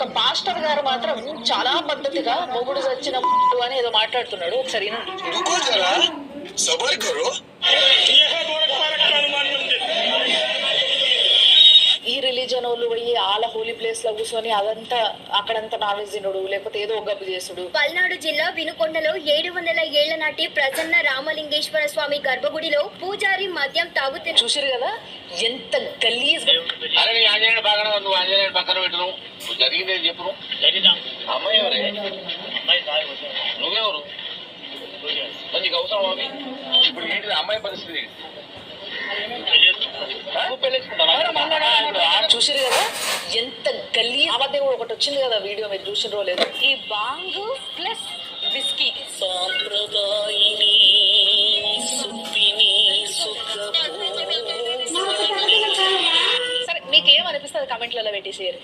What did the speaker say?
ఒక పాస్టర్ గారు మాత్రం చాలా పద్ధతిగా మొగుడు వచ్చిన అని ఏదో మాట్లాడుతున్నాడు. ఒకసారి ఈ రిలీజన్ వాళ్ళు పోయి ఆల హోలీ ప్లేస్లో కూర్చొని అదంతా అక్కడంతా నాలెడ్జ్ తినడు లేకపోతే ఏదో గబ్బు చేసుడు. పల్నాడు జిల్లా వినుకొండలో ఏడు వందల ఏళ్ళ నాటి ప్రసన్న రామలింగేశ్వర స్వామి గర్భగుడిలో పూజారి మద్యం తాగుతూ చూసారు కదా? ఎంత గలీజ్ అరే ఆంజనేయుడు ఉంది ఆంజనేయుడు పక్కన జరిగింది ఏది చెప్పు. అమ్మాయి ఎవరే? నువ్వెవరు? నీకు అవసరం అవి ఇప్పుడు ఏంటి? అమ్మాయి పరిస్థితి? చూసారు కదా? ఎంత గల్లీ అబద్ధం ఒకటి వచ్చింది కదా వీడియో మీరు చూసినరో లేదు. ఈ బాంగ్ ప్లస్ విస్కీ. సాంప్రదాయిని. సరే మీకు ఏమనిపిస్తుంది కమెంట్లలో పెట్టేసేయారు?